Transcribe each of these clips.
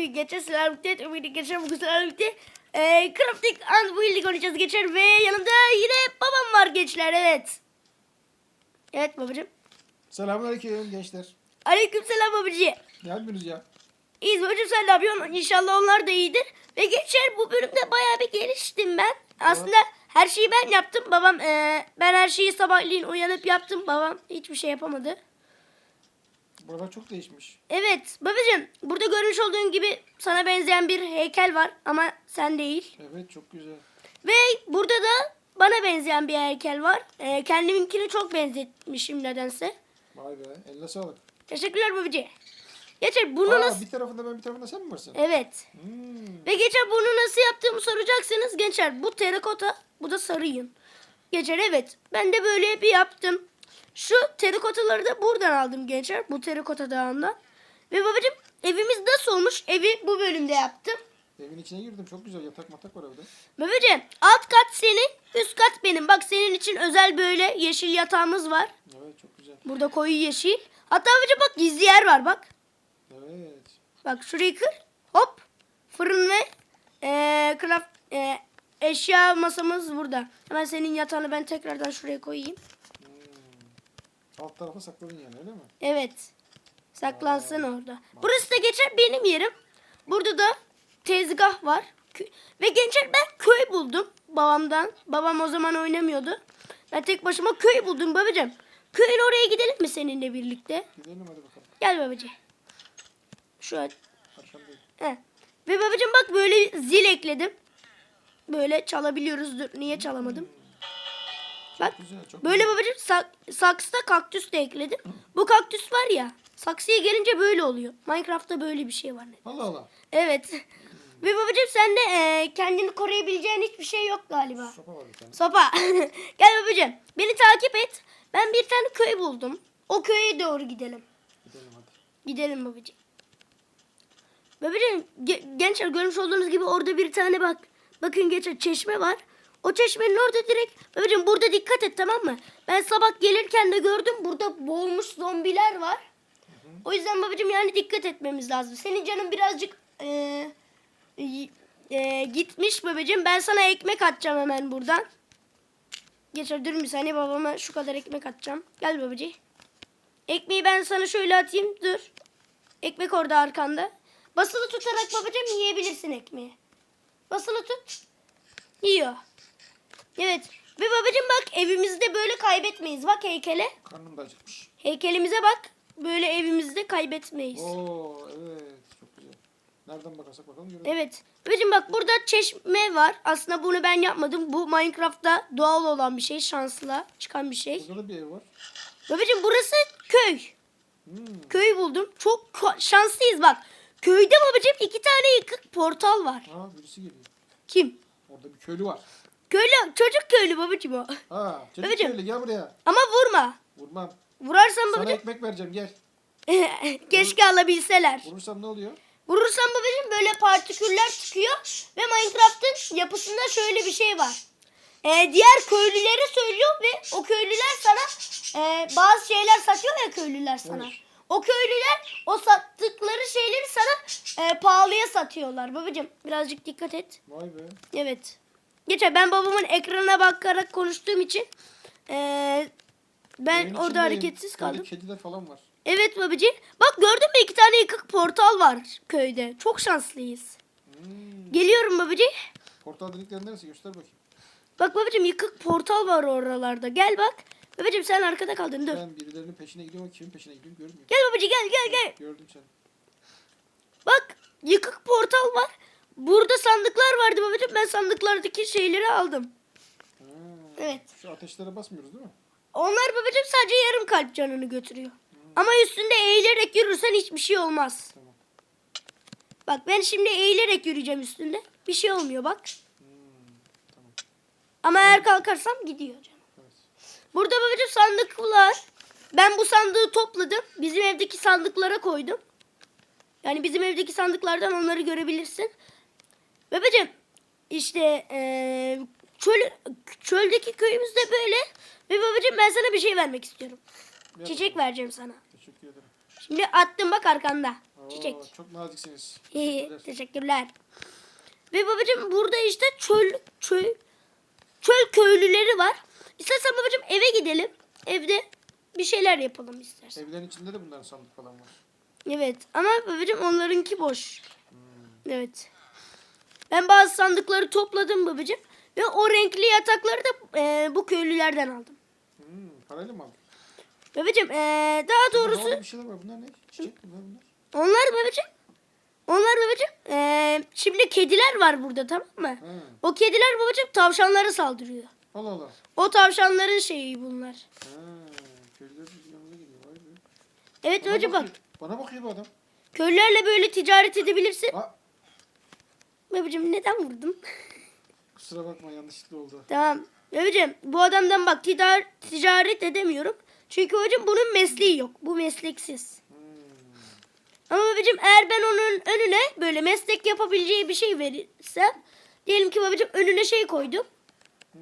bugün geçen sizlerle birlikte Ümidi geçen bugün sizlerle birlikte e, Crafting and Building oynayacağız geçer ve yanımda yine babam var gençler evet. Evet babacım. Selamünaleyküm gençler. Aleyküm selam babacı. Ne yapıyorsunuz ya? İyiyiz babacım sen ne yapıyorsun? İnşallah onlar da iyidir. Ve geçer bu bölümde bayağı bir geliştim ben. Aslında her şeyi ben yaptım. Babam e, ben her şeyi sabahleyin uyanıp yaptım. Babam hiçbir şey yapamadı. Buralar çok değişmiş. Evet babacım burada görmüş olduğun gibi sana benzeyen bir heykel var ama sen değil. Evet çok güzel. Ve burada da bana benzeyen bir heykel var. Ee, kendiminkini çok benzetmişim nedense. Vay be eline sağlık. Teşekkürler babacı. Geçer bunu Aa, nasıl... bir tarafında ben bir tarafında sen mi varsın? Evet. Hmm. Ve geçer bunu nasıl yaptığımı soracaksınız. Gençler bu terakota bu da sarı yün. Geçer evet. Ben de böyle bir yaptım. Şu terikotaları da buradan aldım gençler. Bu terikota dağından. Ve babacım evimiz nasıl olmuş? Evi bu bölümde yaptım. Evin içine girdim çok güzel yatak matak var evde. Babacım alt kat senin üst kat benim. Bak senin için özel böyle yeşil yatağımız var. Evet çok güzel. Burada koyu yeşil. Hatta babacım bak gizli yer var bak. Evet. Bak şurayı kır. Hop. Fırın ve eee craft eee, eşya masamız burada. Hemen senin yatağını ben tekrardan şuraya koyayım. Alt tarafa sakladın yani öyle mi? Evet. Saklansın orada. Burası da geçer benim yerim. Burada da tezgah var. Kö- Ve gençler ben köy buldum babamdan. Babam o zaman oynamıyordu. Ben tek başıma köy buldum babacığım. Köyün oraya gidelim mi seninle birlikte? Gidelim hadi bakalım. Gel babacığım. Şu an. Akşamdayım. He. Ve babacığım bak böyle zil ekledim. Böyle çalabiliyoruz. Dur, niye çalamadım? Bak, güzel çok Böyle babacığım sak, saksıda kaktüs de ekledim. Bu kaktüs var ya. Saksıya gelince böyle oluyor. Minecraft'ta böyle bir şey var. Allah Allah. Evet. Ve babacığım sende e, kendini koruyabileceğin hiçbir şey yok galiba. Sopa var bir tane. Sopa. Gel babacığım. Beni takip et. Ben bir tane köy buldum. O köye doğru gidelim. Gidelim hadi. Gidelim babacığım. Babacığım ge- gençler görmüş olduğunuz gibi orada bir tane bak. Bakın gençler çeşme var. O çeşmenin orada direkt. Babacığım burada dikkat et tamam mı? Ben sabah gelirken de gördüm burada boğulmuş zombiler var. O yüzden babacığım yani dikkat etmemiz lazım. Senin canın birazcık y- eee, gitmiş babacığım. Ben sana ekmek atacağım hemen buradan. Geçer dur bir saniye babama şu kadar ekmek atacağım. Gel babacığım. Ekmeği ben sana şöyle atayım. Dur. Ekmek orada arkanda. Basılı tutarak babacığım yiyebilirsin ekmeği. Basılı tut. Yiyor. Evet. Ve babacığım bak evimizde böyle kaybetmeyiz. Bak heykele. Karnım da acıkmış. Heykelimize bak. Böyle evimizde kaybetmeyiz. Oo evet çok güzel. Nereden bakarsak bakalım görelim. Evet. Babacığım bak burada çeşme var. Aslında bunu ben yapmadım. Bu Minecraft'ta doğal olan bir şey. Şansla çıkan bir şey. Burada da bir ev var. Babacığım burası köy. Hmm. Köy buldum. Çok şanslıyız bak. Köyde babacığım iki tane yıkık portal var. Aa birisi geliyor. Kim? Orada bir köylü var. Köylü, çocuk köylü babacığım o. Ha çocuk Babacım. köylü gel buraya. Ama vurma. Vurmam. Vurarsan Sana babacığım ekmek vereceğim gel. keşke alabilseler. Vurursam ne oluyor? Vurursan babacığım böyle partiküller çıkıyor ve Minecraft'ın yapısında şöyle bir şey var. Ee, diğer köylülere söylüyor ve o köylüler sana e, bazı şeyler satıyor ya köylüler sana. Evet. O köylüler o sattıkları şeyleri sana e, pahalıya satıyorlar. Babacığım birazcık dikkat et. Vay be. Evet. Geçen ben babamın ekranına bakarak konuştuğum için eee, ben Evin orada hareketsiz kaldım. Kediler falan var. Evet babacığım. Bak gördün mü iki tane yıkık portal var köyde. Çok şanslıyız. Hmm. Geliyorum babacığım. Portal delikleri neresi göster bakayım. Bak babacığım yıkık portal var oralarda. Gel bak. Babacığım sen arkada kaldın dur. Ben birilerinin peşine gidiyorum. Kimin peşine gidiyorum görmüyorum. Gel babacığım gel gel gel. Gördüm seni. Bak yıkık portal var. Burada sandıklar vardı babacığım. Ben sandıklardaki şeyleri aldım. Ha. Evet. Şu ateşlere basmıyoruz değil mi? Onlar babacığım sadece yarım kalp canını götürüyor. Ama üstünde eğilerek yürürsen hiçbir şey olmaz. Tamam. Bak ben şimdi eğilerek yürüyeceğim üstünde. Bir şey olmuyor bak. Hmm. Tamam. Ama eğer kalkarsam gidiyor canım. Evet. Burada babacığım sandıklar. Ben bu sandığı topladım. Bizim evdeki sandıklara koydum. Yani bizim evdeki sandıklardan onları görebilirsin. Babacığım işte eee çöl, çöldeki köyümüzde böyle. Ve babacığım ben sana bir şey vermek istiyorum. Ver Çiçek vereceğim sana. Teşekkür ederim. Şimdi attım bak arkanda. Oo, Çiçek. Çok naziksiniz. Teşekkürler. Teşekkürler. Ve babacığım burada işte çöl çöl çöl köylüleri var. İstersen babacığım eve gidelim. Evde bir şeyler yapalım istersen. Evlerin içinde de bunların sandık falan var. Evet ama babacığım onlarınki boş. Hmm. Evet. Ben bazı sandıkları topladım babacığım. Ve o renkli yatakları da e, bu köylülerden aldım. Hmm, parayla mı aldın? Babacığım e, daha doğrusu bir şeyler var. Bunlar ne? Çiçek bunlar bunlar. onlar babacığım onlar babacığım e, şimdi kediler var burada tamam mı? Ha. O kediler babacığım tavşanlara saldırıyor. Allah Allah. O tavşanların şeyi bunlar. Ha, köylüler bizim yanımıza geliyor. Vay be. Evet Bana babacığım bak. bakıyor. Bana bakıyor bu adam. Köylülerle böyle ticaret edebilirsin. Aa, Babacığım neden vurdun? kusura bakma yanlışlıkla oldu. tamam. Babacığım bu adamdan bak tidar, ticaret edemiyorum. Çünkü hocam bunun mesleği yok. Bu mesleksiz. Hmm. Ama babacığım eğer ben onun önüne böyle meslek yapabileceği bir şey verirsem. Diyelim ki babacığım önüne şey koydum. Hı.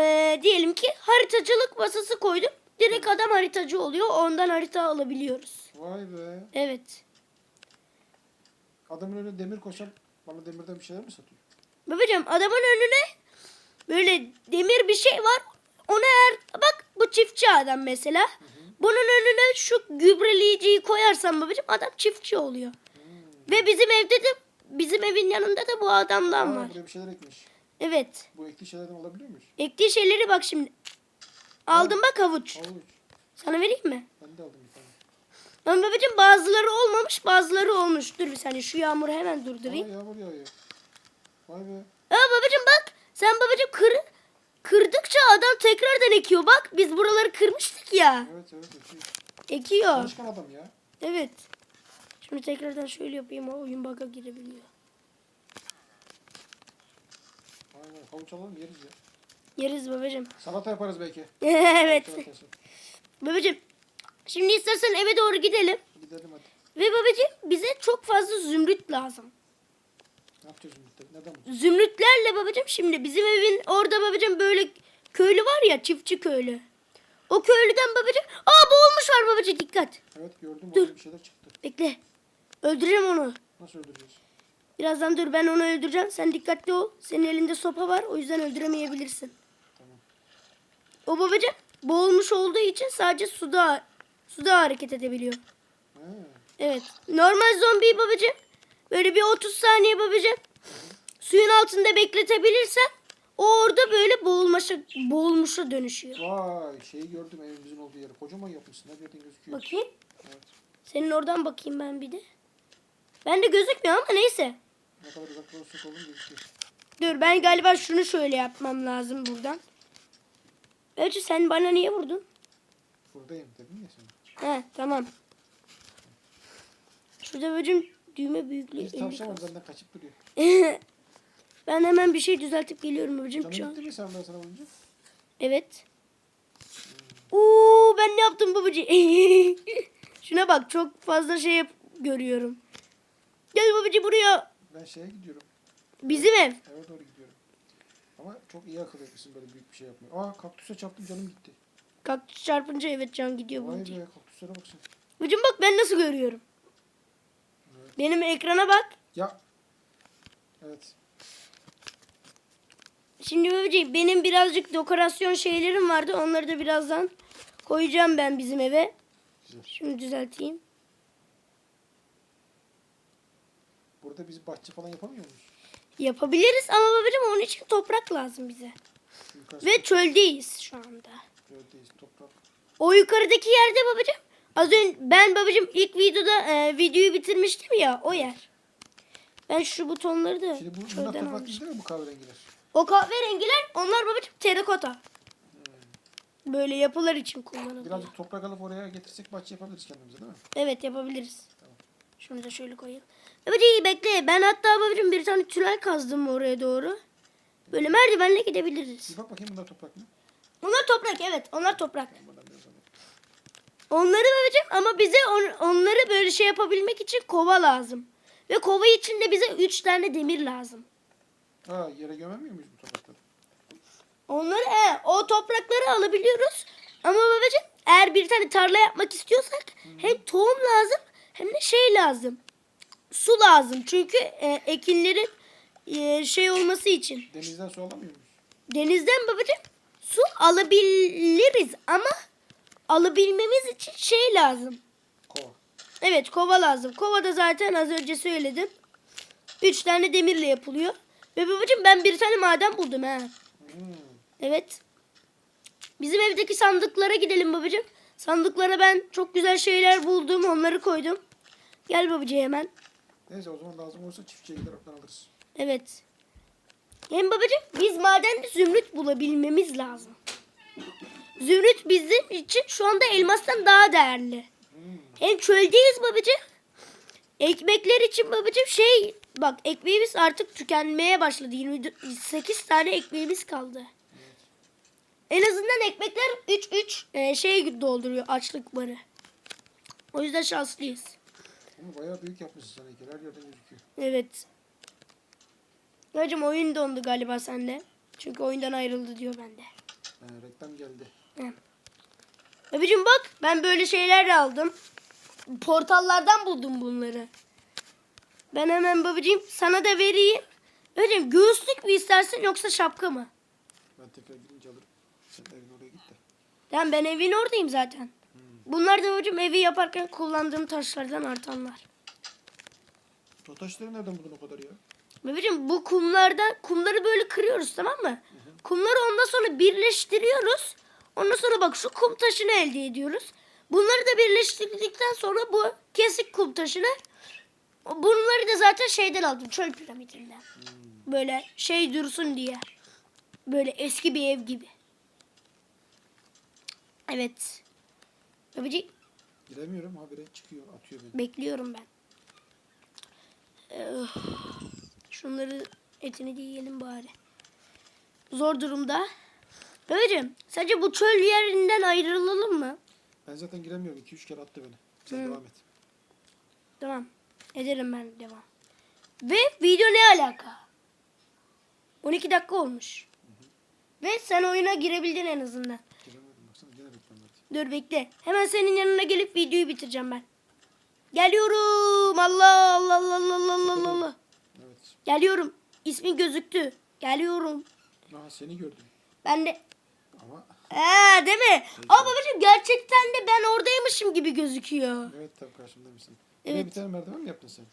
Ee, diyelim ki haritacılık masası koydum. Direkt adam haritacı oluyor. Ondan harita alabiliyoruz. Vay be. Evet. Adamın önüne demir koşan bana demirden bir şeyler mi satıyor? Babacığım adamın önüne böyle demir bir şey var. Ona eğer bak bu çiftçi adam mesela. Bunun önüne şu gübreleyiciyi koyarsan babacığım adam çiftçi oluyor. Hmm. Ve bizim evde de bizim evin yanında da bu adamdan Aa, var. buraya bir şeyler ekmiş. Evet. Bu ektiği şeylerden alabiliyor muyuz? Ektiği şeyleri bak şimdi. Aldım bak havuç. Avuç. Sana vereyim mi? Ben de aldım bir tane. Ama babacığım bazıları olmamış bazıları olmuş. Dur bir saniye şu yağmuru hemen durdurayım. yağmur yağıyor. Vay be. Aa babacığım bak. Sen babacığım kır, kırdıkça adam tekrardan ekiyor. Bak biz buraları kırmıştık ya. Evet evet ekiyor. Ekiyor. Çalışkan adam ya. Evet. Şimdi tekrardan şöyle yapayım. O oyun bug'a girebiliyor. Be. Havuç alalım yeriz ya. Yeriz babacığım. Salata yaparız belki. evet. Babacığım. Şimdi istersen eve doğru gidelim. Gidelim hadi. Ve babacığım bize çok fazla zümrüt lazım. Ne yapacağız şimdi? Neden bu? Zümrütlerle babacığım şimdi bizim evin orada babacığım böyle köylü var ya çiftçi köylü. O köylüden babacığım. Aa boğulmuş var babacığım dikkat. Evet gördüm. Dur. Bir şeyler çıktı. Bekle. Öldüreceğim onu. Nasıl öldüreceğiz? Birazdan dur ben onu öldüreceğim. Sen dikkatli ol. Senin elinde sopa var. O yüzden öldüremeyebilirsin. Tamam. O babacığım boğulmuş olduğu için sadece suda suda hareket edebiliyor. Ha. Evet. Normal zombi babacığım böyle bir 30 saniye babacığım suyun altında bekletebilirsen o orada böyle boğulmuşa, boğulmuşa dönüşüyor. Vay şeyi gördüm evimizin olduğu yeri. Kocaman yapmışsın. Her yerden gözüküyor. Bakayım. Evet. Senin oradan bakayım ben bir de. Ben de gözükmüyor ama neyse. Ne kadar uzakta olursak olun gözüküyor. Dur ben galiba şunu şöyle yapmam lazım buradan. Ölçü sen bana niye vurdun? Buradayım dedim ya sana. He tamam. Şurada babacığım düğme büyüklüğü Bir 50 tavşan benden kaçıp duruyor. ben hemen bir şey düzeltip geliyorum Canın an. gitti mi sen ben sana vurunca? Evet. Oo ben ne yaptım babacığım? Şuna bak çok fazla şey yap görüyorum. Gel babacığım buraya. Ben şeye gidiyorum. Bizim ev. Eve doğru gidiyorum. Ama çok iyi akıl etmişsin böyle büyük bir şey yapmaya. Aa kaktüse çarptım canım gitti. Kaktüs çarpınca evet can gidiyor Vay be kaktüslere baksana. Babacığım bak ben nasıl görüyorum. Evet. Benim ekrana bak. Ya. Evet. Şimdi babacığım benim birazcık dekorasyon şeylerim vardı. Onları da birazdan koyacağım ben bizim eve. Güzel. Şunu düzelteyim. Burada biz bahçe falan yapamıyor muyuz? Yapabiliriz ama babacığım onun için toprak lazım bize. Yukarısı Ve çöldeyiz şu anda. Göldeyiz toprak. O yukarıdaki yerde babacığım. Az önce ben babacığım ilk videoda e, videoyu bitirmiştim ya o yer. Ben şu butonları da Şimdi bu, bunlar çölden toprak almıştım. değil mi bu kahverengiler? O kahverengiler onlar babacığım terakota. Böyle yapılar için kullanılıyor. Birazcık toprak alıp oraya getirsek bahçe yapabiliriz kendimize değil mi? Evet yapabiliriz. Tamam. Şunu da şöyle koyayım. Babacığım bekle. Ben hatta babacığım bir tane tünel kazdım oraya doğru. Böyle merdivenle gidebiliriz. Bir bak bakayım bunlar toprak mı? Onlar toprak evet. Onlar toprak. Alayım. Onları babacığım ama bize on- onları böyle şey yapabilmek için kova lazım. Ve kova için de bize 3 tane demir lazım. Aa yere gömemiyor muyuz bu toprakları? Onları he, o toprakları alabiliyoruz. Ama babacığım eğer bir tane tarla yapmak istiyorsak hem tohum lazım hem de şey lazım. Su lazım. Çünkü e, ekinlerin e, şey olması için. Denizden su alamıyor muyuz? Denizden babacığım su alabiliriz ama alabilmemiz için şey lazım. Kova. Evet kova lazım. Kova da zaten az önce söyledim. Üç tane demirle yapılıyor. Ve babacığım ben bir tane maden buldum ha. Hmm. Evet. Bizim evdeki sandıklara gidelim babacığım. Sandıklara ben çok güzel şeyler buldum. Onları koydum. Gel babacığım hemen. Neyse o zaman lazım olursa çiftçiye gider oradan alırız. Evet. Hem babacığım biz madende zümrüt bulabilmemiz lazım. Zümrüt bizim için şu anda elmastan daha değerli. Hem çöldeyiz babacığım. Ekmekler için babacığım şey bak ekmeğimiz artık tükenmeye başladı. 28 tane ekmeğimiz kaldı. En azından ekmekler 3 3 şey dolduruyor açlık barı. O yüzden şanslıyız. Ama bayağı büyük yapmışsın sen heykel. Her yerden gözüküyor. Evet. Hocam oyun dondu galiba sende. Çünkü oyundan ayrıldı diyor bende. Ha, reklam geldi. Abicim bak ben böyle şeyler aldım. Portallardan buldum bunları. Ben hemen babacığım sana da vereyim. Hocam göğüslük mü istersin yoksa şapka mı? Ben tekrar gidince alırım. Sen evin oraya git de. Yani ben evin oradayım zaten. Bunlar da hocam evi yaparken kullandığım taşlardan artanlar. O taşları nereden buldun o kadar ya? Babacığım bu kumlarda kumları böyle kırıyoruz tamam mı? Kumları ondan sonra birleştiriyoruz. Ondan sonra bak şu kum taşını elde ediyoruz. Bunları da birleştirdikten sonra bu kesik kum taşını bunları da zaten şeyden aldım çöl piramidinden. Böyle şey dursun diye. Böyle eski bir ev gibi. Evet. Babacığım Giremiyorum habire çıkıyor atıyor beni. Bekliyorum ben. Ee, şunları etini de yiyelim bari. Zor durumda. Babacığım sence bu çöl yerinden ayrılalım mı? Ben zaten giremiyorum. 2-3 kere attı beni. Sen Hı. devam et. Tamam. Ederim ben devam. Ve video ne alaka? 12 dakika olmuş. Ve sen oyuna girebildin en azından. Giremedim. Baksana gene. Dur bekle. Hemen senin yanına gelip videoyu bitireceğim ben. Geliyorum. Allah Allah Allah Allah Allah Allah Allah. Evet. Geliyorum. İsmin gözüktü. Geliyorum. Aha seni gördüm. Ben de... Ama Ee, değil mi? Ama babacığım gerçekten de ben oradaymışım gibi gözüküyor. evet tam karşımda mısın? Evet. Bir tane merdiven mi yaptın sen?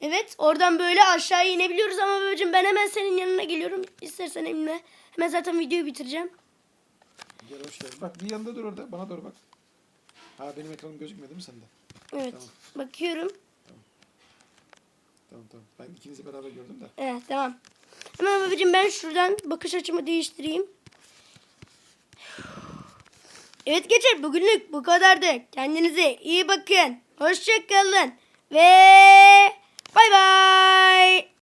Evet oradan böyle aşağıya inebiliyoruz ama babacığım ben hemen senin yanına geliyorum. İstersen elimle. Hemen zaten videoyu bitireceğim. Gel hoş geldin. Bak bir yanında dur orada. Bana doğru bak. Ha benim ekranım gözükmedi mi sende? Evet. Tamam. Bakıyorum. Tamam tamam. Ben ikinizi beraber gördüm de. Evet tamam. Hemen babacığım ben şuradan bakış açımı değiştireyim. Evet geçer bugünlük bu kadardı. Kendinize iyi bakın. Hoşçakalın. Ve bay bay.